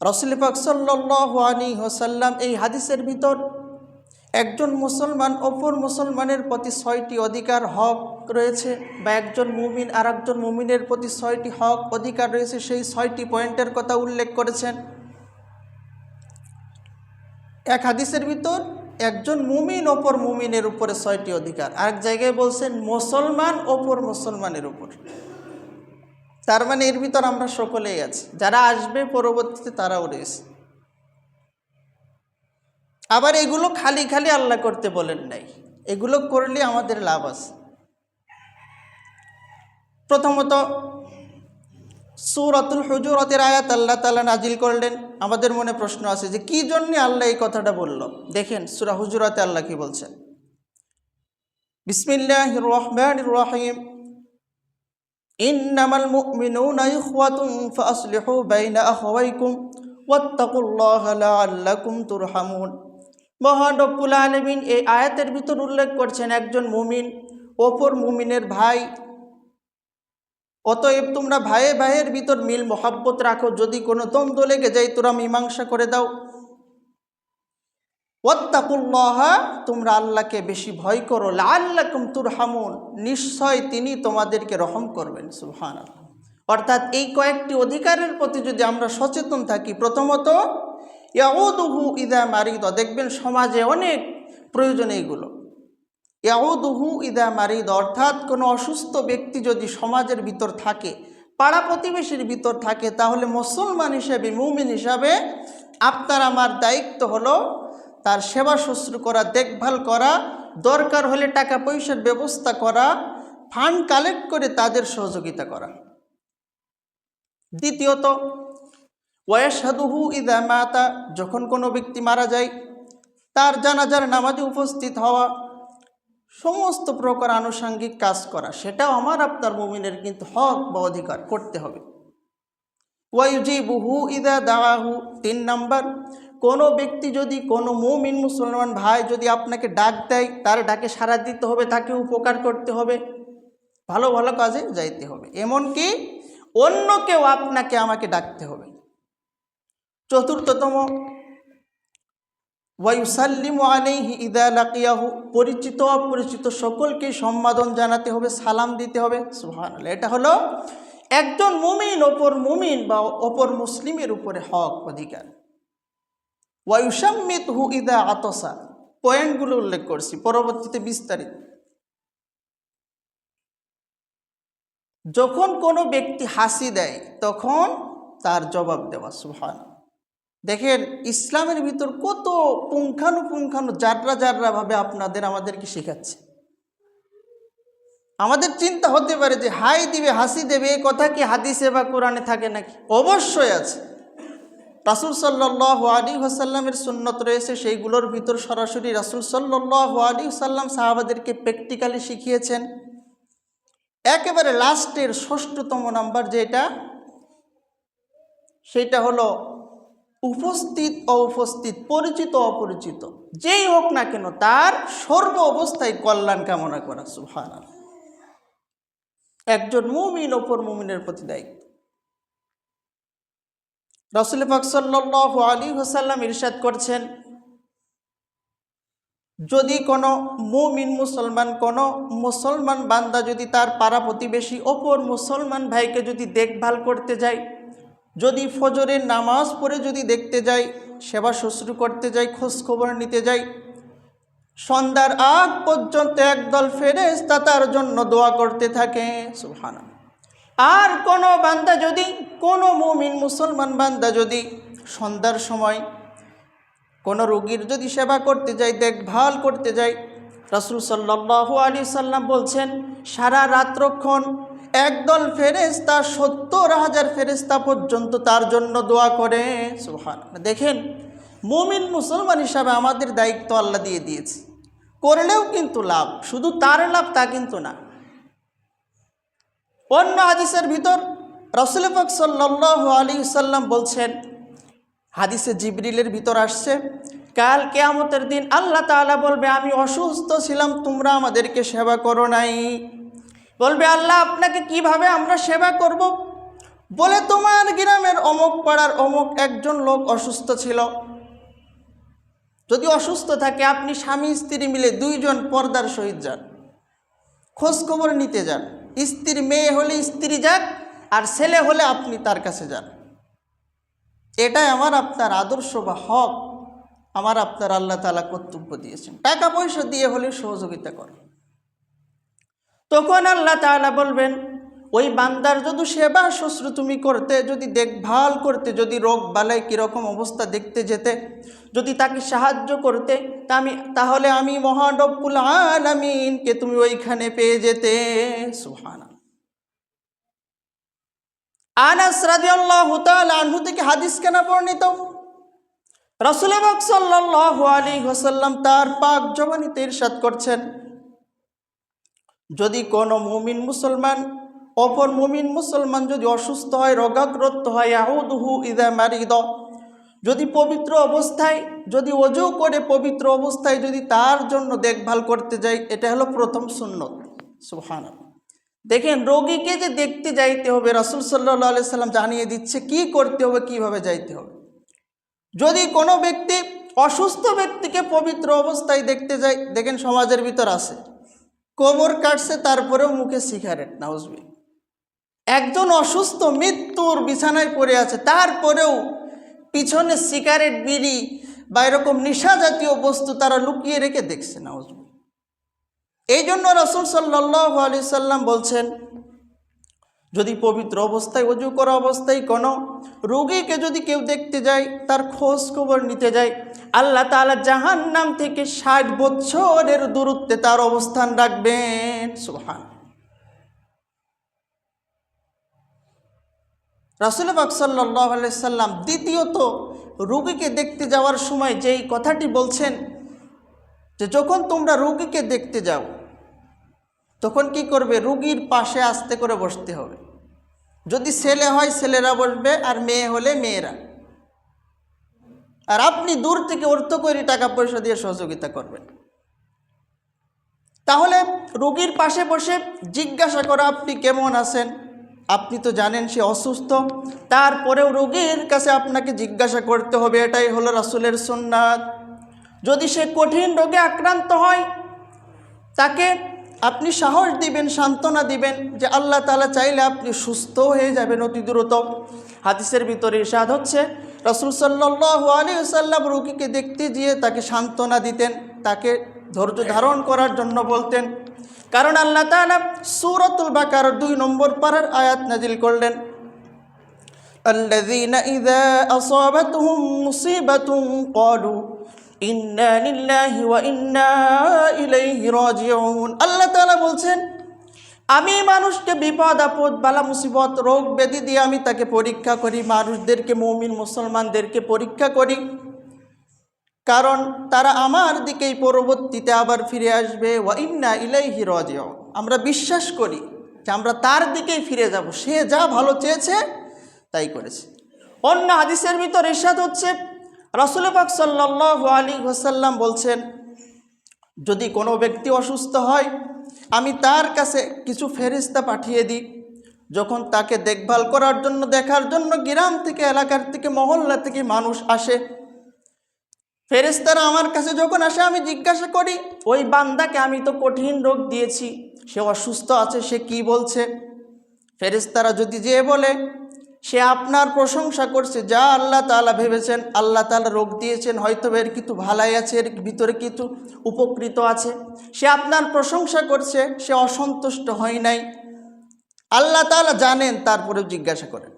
রসুল পাক সাল্লাহ হোসাল্লাম এই হাদিসের ভিতর একজন মুসলমান, অপর মুসলমানের প্রতি ছয়টি অধিকার হক রয়েছে বা একজন মুমিন আর একজন মুমিনের প্রতি ছয়টি হক অধিকার রয়েছে। সেই ছয়টি পয়েন্টের কথা উল্লেখ করেছেন। এক হাদিসের ভিতর একজন মুমিন, অপর মুমিনের উপরে ছয়টি অধিকার। আরেক জায়গায় বলছেন, মুসলমান, অপর মুসলমানের উপর। তার মানে এর ভিতর আমরা সকলেই আছি। যারা আসবে পরবর্তীতে তারাও রয়েছে। আবার এগুলো খালি খালি আল্লাহ করতে বলেন নাই। এগুলো করলে আমাদের লাভ আছে। প্রথমত, সুরাতুল হুজুরতের আয়াত আল্লাহ তালা নাজিল করলেন। আমাদের মনে প্রশ্ন আছে যে কি জন্যে আল্লাহ এই কথাটা বলল? দেখেন, সুরা হুজুরাতে আল্লাহ কি বলছেন? বিসমিল্লাহ রহমান রহিম। ইন্নামাল মুমিনুনা ইখওয়াতুন ফাসলিহু বাইনা আখওয়াইকুম ওয়াত্তাকুল্লাহা লাআল্লাকুম তুরহামুন মহান রব্বুল আলামিন এই আয়াতের ভিতর উল্লেখ করছেন একজন মুমিন, অপর মুমিনের ভাই। অতএব তোমরা ভাইয়ে ভাইয়ের ভিতর মিল, মোহাব্বত রাখো। যদি কোনো দ্বন্দ্ব লেগে যায়, তোরা মীমাংসা করে দাও। ওয়াত্তাকুল্লাহা, তোমরা আল্লাহকে বেশি ভয় করো লাল্লাকুম তুরহামুন। নিশ্চয় তিনি তোমাদেরকে রহম করবেন সুহান অর্থাৎ এই কয়েকটি অধিকারের প্রতি যদি আমরা সচেতন থাকি, প্রথমত, ইয়াউদুহু ইদা মারিদ। দেখবেন সমাজে অনেক প্রয়োজন এইগুলো। ইয়াউদুহু ইদা মারিদ, অর্থাৎ কোনো অসুস্থ ব্যক্তি যদি সমাজের ভিতর থাকে, পাড়া প্রতিবেশীর ভিতর থাকে, তাহলে মুসলমান হিসেবে, মুমিন হিসাবে আপনার আমার দায়িত্ব হলো তার সেবা শুশ্রূ করা, দেখভাল করা, দরকার হলে টাকা পয়সার ব্যবস্থা করা ফান্ড কালেক্ট করে তাদের সহযোগিতা করা। দ্বিতীয়ত ওয়াসাদুহু ইদা মাতা, যখন কোনো ব্যক্তি মারা যায়, তার জানাজার নামাজে উপস্থিত হওয়া, সমস্ত প্রকার আনুষাঙ্গিক কাজ করা, সেটাও আমার, আপনার মুমিনের কিন্তু হক বা অধিকার, করতে হবে। ওয়াইজি বুহু ইদা দাওয়াহু, তিন নাম্বার কোনো ব্যক্তি যদি, কোনো মুমিন মুসলমান ভাই যদি আপনাকে ডাক দেয়, তার ডাকে সাড়া দিতে হবে, তাকে উপকার করতে হবে, ভালো ভালো কাজে যাইতে হবে। এমনকি অন্য কেউ আপনাকে আমাকে ডাকতে হবে। চতুর্থতম ওয়াইসাল্লিম আলাইহি ইদা লাকিয়াহু, পরিচিত অপরিচিত সকলকে সম্বোধন জানাতে হবে, সালাম দিতে হবে সুহান এটা হলো একজন মুমিন, অপর মুমিন বা অপর মুসলিমের উপরে হক অধিকার। ওয়াইসাম্মিত হু ইদা আতসা। পয়েন্টগুলো উল্লেখ করছি, পরবর্তীতে বিস্তারিত। যখন কোনো ব্যক্তি হাসি দেয়, তখন তার জবাব দেওয়া সুহান দেখেন, ইসলামের ভিতর কত পুঙ্খানুপুঙ্খানু জাররা জাররাভাবে আপনাদের, আমাদেরকে শেখাচ্ছে। আমাদের চিন্তা হতে পারে যে, হাই দিবে, হাসি দেবে, এ কথা কি হাদিসে বা কোরআনে থাকে নাকি? অবশ্যই আছে। রাসুল সাল্লাহ আলী হাসাল্লামের সুন্নত রয়েছে, সেইগুলোর ভিতর সরাসরি রাসুল সাল্লাহ আলী সাল্লাম সাহাবাদেরকে প্র্যাকটিক্যালি শিখিয়েছেন। একেবারে লাস্টের ষষ্ঠতম নাম্বার যেটা, সেটা হলো উপস্থিত অনুপস্থিত পরিচিত অপরিচিত, যেই হোক না কেন তার সর্ব অবস্থায় কল্যাণ কামনা করা সুহান একজন মুমিন অপর মুমিনের প্রতি দায়িত্ব রসুল পাক আলী হোসাল্লাম ইরশাদ করছেন, যদি কোনো মুমিন মুসলমান, কোনো মুসলমান বান্দা যদি তার পাড়া প্রতিবেশী ওপর মুসলমান ভাইকে যদি দেখভাল করতে যায়, যদি ফজরের নামাজ পড়ে যদি দেখতে যাই সেবা শুশ্রূ করতে যাই খোঁজ খবর নিতে যাই সন্ধ্যার আগ পর্যন্ত একদল ফেরেস্তা তার জন্য দোয়া করতে থাকে সুহানা আর কোনো বান্দা যদি, কোনো মুমিন মুসলমান বান্দা যদি সন্ধ্যার সময় কোনো রোগীর যদি সেবা করতে যাই দেখভাল করতে যাই রসুল সাল্লাহ আলী সাল্লাম বলছেন, সারা রাত্রক্ষণ একদল ফেরেস্তা সত্তর হাজার ফেরেস্তা পর্যন্ত তার জন্য দোয়া করে। সুহান দেখেন, মুমিন মুসলমান হিসাবে আমাদের দায়িত্ব আল্লাহ দিয়ে দিয়েছে। করলেও কিন্তু লাভ, শুধু তার লাভ তা কিন্তু না। অন্য হাদিসের ভিতর রসুল পাক সাল্লাহ আলী সাল্লাম বলছেন, হাদিসে জিবরিলের ভিতর আসছে, কাল কেয়ামতের দিন আল্লাহ তাআলা বলবে, আমি অসুস্থ ছিলাম, তোমরা আমাদেরকে সেবা করো নাই। বলবে, আল্লাহ, আপনাকে কীভাবে আমরা সেবা করব? বলে, তোমার গ্রামের অমুক পাড়ার অমুক একজন লোক অসুস্থ ছিল। যদি অসুস্থ থাকে, আপনি স্বামী স্ত্রী মিলে দুইজন পর্দার সহিত যান খোঁজখবর নিতে যান। স্ত্রী মেয়ে হলে স্ত্রী যাক, আর ছেলে হলে আপনি তার কাছে যান। এটাই আমার আপনার আদর্শ বা হক, আমার আপনার আল্লাহ তালা কর্তব্য দিয়েছেন। টাকা পয়সা দিয়ে হলে সহযোগিতা কর তখন আল্লাহ তালা বলবেন ওই বান্দার যদি সেবা শ্বশ্রু তুমি করতে, যদি দেখভাল করতে, যদি রোগ বালাই কীরকম অবস্থা দেখতে যেতে, যদি তাকে সাহায্য করতে, তা আমি, তাহলে আমি মহানব্বুল আলামিনকে তুমি ওইখানে পেয়ে যেতে। সুহানা আনাস তাআলা আনহু থেকে হাদিস কেন বর্ণিত। রাসূল পাক সাল্লাল্লাহু আলাইহি ওয়াসাল্লাম তার পাক জবানিতে ইরশাদ করছেন, যদি কোনো মুমিন মুসলমান অপর মুমিন মুসলমান যদি অসুস্থ হয়, রোগাগ্রস্ত হয়, আউদহু ইদা মারিদ। যদি পবিত্র অবস্থায়, যদি অজু করে পবিত্র অবস্থায় যদি তার জন্য দেখভাল করতে যাই, এটা হলো প্রথম সুন্নত। সুহান দেখেন, রোগীকে যে দেখতে যাইতে হবে, রাসুল সাল্লাহ সাল্লাম জানিয়ে দিচ্ছে কি করতে হবে, কীভাবে যাইতে হবে। যদি কোনো ব্যক্তি অসুস্থ ব্যক্তিকে পবিত্র অবস্থায় দেখতে যায়, দেখেন সমাজের ভিতর আছে, কোমর কাটছে, তারপরেও মুখে সিগারেট নাউজবি একজন অসুস্থ মৃত্যুর বিছানায় পড়ে আছে, তারপরেও পিছনে সিগারেট, বিড়ি বা এরকম নেশা জাতীয় বস্তু তারা লুকিয়ে রেখে দেখছে নাউজবি এই জন্য রসুল সাল্লাহ আলি সাল্লাম বলছেন, যদি পবিত্র অবস্থায়, অজু করা অবস্থায় কোনো রোগীকে যদি কেউ দেখতে যায়, তার খোঁজ খবর নিতে যায়, আল্লাহ তাআলা জাহান নাম থেকে ষাট বছরের দূরত্বে তার অবস্থান রাখবেন সুহান রাসুল সাল্লাহ সাল্লাম দ্বিতীয়ত রুগীকে দেখতে যাওয়ার সময় যেই কথাটি বলছেন যে যখন তোমরা রুগীকে দেখতে যাও, তখন কি করবে? রুগীর পাশে আস্তে করে বসতে হবে। যদি ছেলে হয়, ছেলেরা বসবে, আর মেয়ে হলে মেয়েরা। আর আপনি দূর থেকে অর্থ করে টাকা পয়সা দিয়ে সহযোগিতা করবেন। তাহলে রুগীর পাশে বসে জিজ্ঞাসা করা, আপনি কেমন আছেন? আপনি তো জানেন সে অসুস্থ। তারপরেও রোগীর কাছে আপনাকে জিজ্ঞাসা করতে হবে, এটাই হলো রাসুলের সুন্নাত। যদি সে কঠিন রোগে আক্রান্ত হয়, তাকে আপনি সাহস দিবেন, সান্ত্বনা দিবেন যে আল্লাহ তালা চাইলে আপনি সুস্থ হয়ে যাবেন অতি দ্রুত। হাদিসের ভিতরে ইরশাদ হচ্ছে, রসুল সাল্লাহ আলী সাল্লাম রুগীকে দেখতে গিয়ে তাকে সান্ত্বনা দিতেন, তাকে ধৈর্য ধারণ করার জন্য বলতেন কারণ আল্লাহ তালা সুরতুল বাকার দুই নম্বর পাড়ার আয়াত নাজিল করলেন الذين إذا أصابتهم مصيبة قالوا ইন্না লিল্লাহি ওয়া ইন্না ইলাইহি রাজিউন আল্লাহ তাআলা বলছেন আমি মানুষকে বিপদ আপদ বালা মুসিবত রোগ ব্যাধি দিয়ে আমি তাকে পরীক্ষা করি মানুষদেরকে মৌমিন মুসলমানদেরকে পরীক্ষা করি কারণ তারা আমার দিকেই পরবর্তীতে আবার ফিরে আসবে। ওয়া ইন্না ইলাইহি রাজিউন। আমরা বিশ্বাস করি যে আমরা তার দিকেই ফিরে যাব। সে যা ভালো চেয়েছে, তাই করেছে। অন্য হাদিসের ভিতর ইরশাদ হচ্ছে, রাসুল পাক সাল্লাহ আলী হোসাল্লাম বলছেন, যদি কোনো ব্যক্তি অসুস্থ হয়, আমি তার কাছে কিছু ফেরিস্তা পাঠিয়ে দিই। যখন তাকে দেখভাল করার জন্য, দেখার জন্য গ্রাম থেকে, এলাকার থেকে, মহল্লা থেকে মানুষ আসে ফেরেস্তারা আমার কাছে যখন আসে, আমি জিজ্ঞাসা করি, ওই বান্দাকে আমি তো কঠিন রোগ দিয়েছি, সে অসুস্থ আছে, সে কি বলছে? ফেরেস্তারা যদি যেয়ে বলে, সে আপনার প্রশংসা করছে, যা আল্লাহ তালা ভেবেছেন, আল্লাহ তালা রোগ দিয়েছেন, হয়তো এর কিছু ভালাই আছে, এর ভিতরে কিছু উপকৃত আছে, সে আপনার প্রশংসা করছে, সে অসন্তুষ্ট হয় নাই। আল্লাহ তালা জানেন, তারপরেও জিজ্ঞাসা করেন।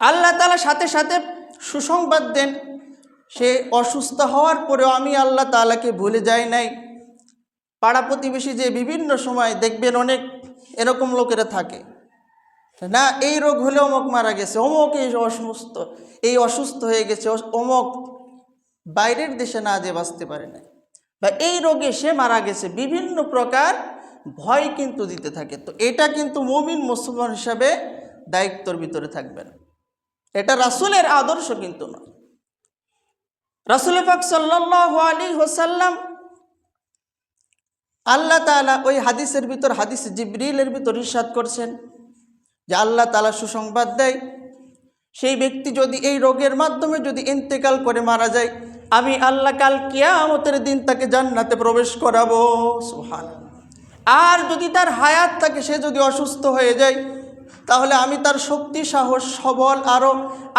আল্লাহ তালা সাথে সাথে সুসংবাদ দেন সে অসুস্থ হওয়ার পরেও আমি আল্লাহ তালাকে ভুলে যাই নাই। পাড়া প্রতিবেশী যে বিভিন্ন সময় দেখবেন অনেক এরকম লোকেরা থাকে। না, এই রোগ হলে অমুক মারা গেছে, অমুক এই অসুস্থ এই অসুস্থ হয়ে গেছে অমুক বাইরের দেশে না যে বাঁচতে পারে না বা এই রোগে সে মারা গেছে, বিভিন্ন প্রকার ভয় কিন্তু দিতে থাকে। তো এটা কিন্তু মমিন মুসলমান হিসাবে দায়িত্বর ভিতরে থাকবে না এটা রাসুলের আদর্শ কিন্তু না রাসুল পাক সাল্লাহ আলী হোসাল্লাম আল্লাহ তালা ওই হাদিসের ভিতর, হাদিস জিবরিলের ভিতর ইসাদ করছেন যে আল্লাহ তালা সুসংবাদ দেয়, সেই ব্যক্তি যদি এই রোগের মাধ্যমে যদি ইন্তেকাল করে মারা যায়, আমি আল্লাহ কাল কিয়ামতের দিন তাকে জান্নাতে প্রবেশ করাবো। সুহান আর যদি তার হায়াত থাকে, সে যদি অসুস্থ হয়ে যায় তাহলে আমি তার শক্তি, সাহস, সবল আরও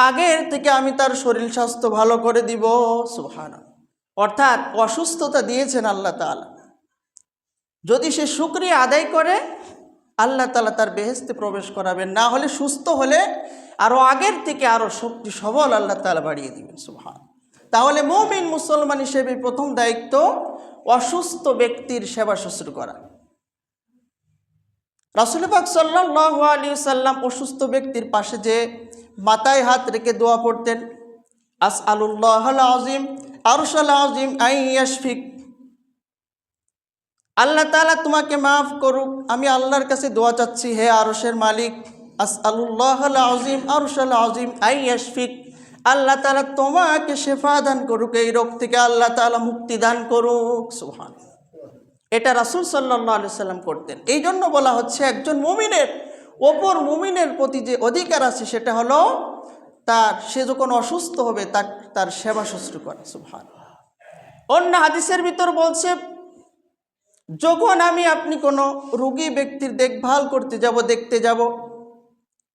আগের থেকে আমি তার শরীর স্বাস্থ্য ভালো করে দিব। সুহান অর্থাৎ অসুস্থতা দিয়েছেন আল্লাহ তালা যদি সে শুক্রিয়া আদায় করে, আল্লাহ তালা তার বেহেস্তে প্রবেশ করাবেন। না হলে সুস্থ হলে আরও আগের থেকে আরও শক্তি, সবল আল্লাহ তালা বাড়িয়ে দিবেন। সুহান তাহলে মৌমিন মুসলমান হিসেবে প্রথম দায়িত্ব অসুস্থ ব্যক্তির সেবা শুশ্রূ করা। রাসুল পাক সাল্লাহ আলী সাল্লাম অসুস্থ ব্যক্তির পাশে যে মাথায় হাত রেখে দোয়া পড়তেন আস আলুল্লাহ আজিম আরশাল আজিম আই ইয়াশফিক। আল্লাহ তালা তোমাকে মাফ করুক, আমি আল্লাহর কাছে দোয়া চাচ্ছি, হে আরশের মালিক আস আলুল্লাহ আজিম আরশাল আজিম আই ইয়াশফিক। আল্লাহ তালা তোমাকে শেফা দান করুক, এই রোগ থেকে আল্লাহ তালা মুক্তি দান করুক সুহান এটা রাসুল সাল্লাহ আলি সাল্লাম করতেন। এই জন্য বলা হচ্ছে একজন মুমিনের ওপর মুমিনের প্রতি যে অধিকার আছে সেটা হলো তার, সে যখন অসুস্থ হবে তার তার সেবা শুশ্রূ করা সুভান অন্য হাদিসের ভিতর বলছে, যখন আমি আপনি কোনো রুগী ব্যক্তির দেখভাল করতে যাব, দেখতে যাব,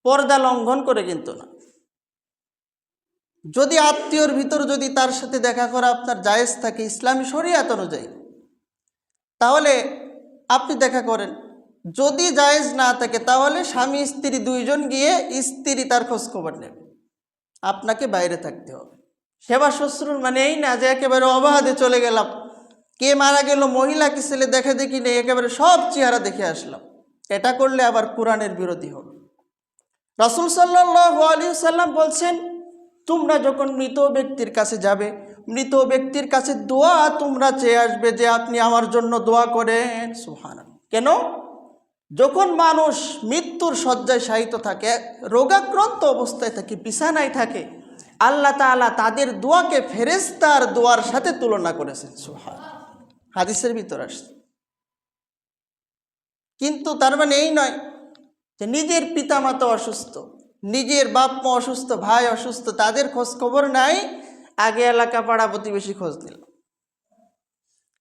পর্দা লঙ্ঘন করে কিন্তু না। যদি আত্মীয়র ভিতর যদি তার সাথে দেখা করা আপনার জায়েজ থাকে, ইসলামী শরিয়াত অনুযায়ী তাহলে আপনি দেখা করেন, যদি জায়েজ না থাকে তাহলে স্বামী, স্ত্রী দুইজন গিয়ে স্ত্রী তার খোঁজ খবর নেবে। আপনাকে বাইরে থাকতে হবে। সেবা শ্বশ্রুর মানে এই না যে একেবারে অবাধে চলে গেলাম, কে মারা গেল, মহিলা কি ছেলে দেখে দেখি নেই, একেবারে সব চেহারা দেখে আসলাম। এটা করলে আবার কোরআনের বিরোধী হবে। রসুল সাল্লাহ আলী সাল্লাম বলছেন, তোমরা যখন মৃত ব্যক্তির কাছে যাবে মৃত ব্যক্তির কাছে দোয়া তোমরা চেয়ে আসবে যে আপনি আমার জন্য দোয়া করেন। সুহান কেন? যখন মানুষ মৃত্যুর শয্যায় শায়িত থাকে, রোগাক্রান্ত অবস্থায় থাকে, বিছানায় থাকে, আল্লাহ তালা তাদের দোয়াকে ফেরেস্তার দোয়ার সাথে তুলনা করেছেন। সুহান হাদিসের ভিতর আসছে। কিন্তু তার মানে এই নয় যে নিজের পিতামাতা অসুস্থ, নিজের বাপ মা অসুস্থ, ভাই অসুস্থ, তাদের খোঁজ খবর নাই। আগে এলাকা পাড়া প্রতিবেশী খোঁজ নিল।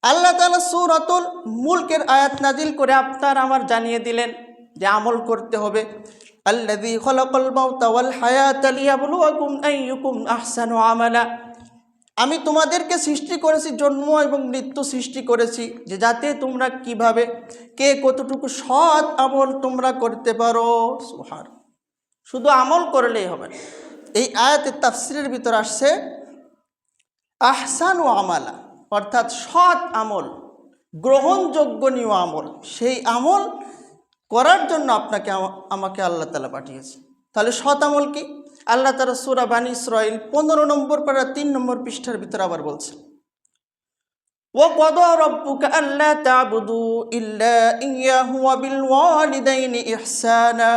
আল্লাহ তালা সুরতুল মুলকের আয়াত নাজিল করে আপনার আমার জানিয়ে দিলেন যে আমল করতে হবে। আমালা। আমি তোমাদেরকে সৃষ্টি করেছি, জন্ম এবং মৃত্যু সৃষ্টি করেছি, যে যাতে তোমরা কীভাবে, কে কতটুকু সৎ আমল তোমরা করতে পারো। সুহার শুধু আমল করলেই হবে এই আয়াতের তাফসিরের ভিতর আসছে আহসান ও আমালা, অর্থাৎ সৎ আমল গ্রহণযোগ্যনীয় আমল, সেই আমল করার জন্য আপনাকে আমাকে আল্লাহ তালা পাঠিয়েছে। তাহলে সৎ আমল কি? আল্লাহ তালা সুরা বানী ইসরাইল পনেরো নম্বর পাড়া তিন নম্বর পৃষ্ঠার ভিতরে আবার বলছেন ও কদ আল্লাহ ইল্লা ইহসানা।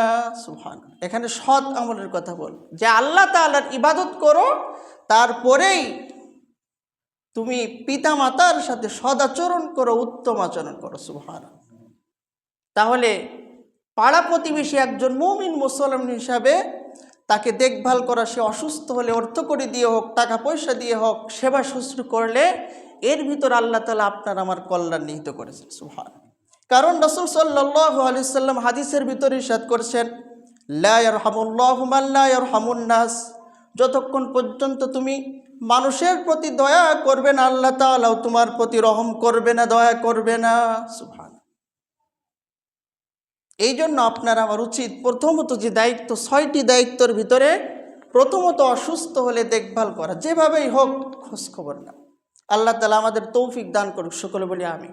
এখানে সৎ আমলের কথা বল, যে আল্লাহ তাআলার ইবাদত করো, তারপরেই তুমি পিতা মাতার সাথে সদাচরণ করো, উত্তম আচরণ করো সুবহান তাহলে পাড়া প্রতিবেশী একজন মুমিন মুসলমান হিসাবে তাকে দেখভাল করা, সে অসুস্থ হলে অর্থ করে দিয়ে হোক, টাকা পয়সা দিয়ে হোক, সেবা শুশ্রূ করলে এর ভিতর আল্লাহ তালা আপনার আমার কল্যাণ নিহিত করেছেন সুহান কারণ রসুল সাল্লাহ আলিয়াল্লাম হাদিসের ভিতরে ইসাদ করছেন লায়ার হামুল্লাহমাল্লায়র হামুন্নাস যতক্ষণ পর্যন্ত তুমি মানুষের প্রতি দয়া করবে না আল্লাহ তালাও তোমার প্রতি রহম করবে না, দয়া করবে না। সুহান এই জন্য আপনার আমার উচিত প্রথমত যে দায়িত্ব, ছয়টি দায়িত্বর ভিতরে প্রথমত অসুস্থ হলে দেখভাল করা। যেভাবেই হোক খোঁজখবর না আল্লাহ তালা আমাদের তৌফিক দান করুক, সকলে বলি আমি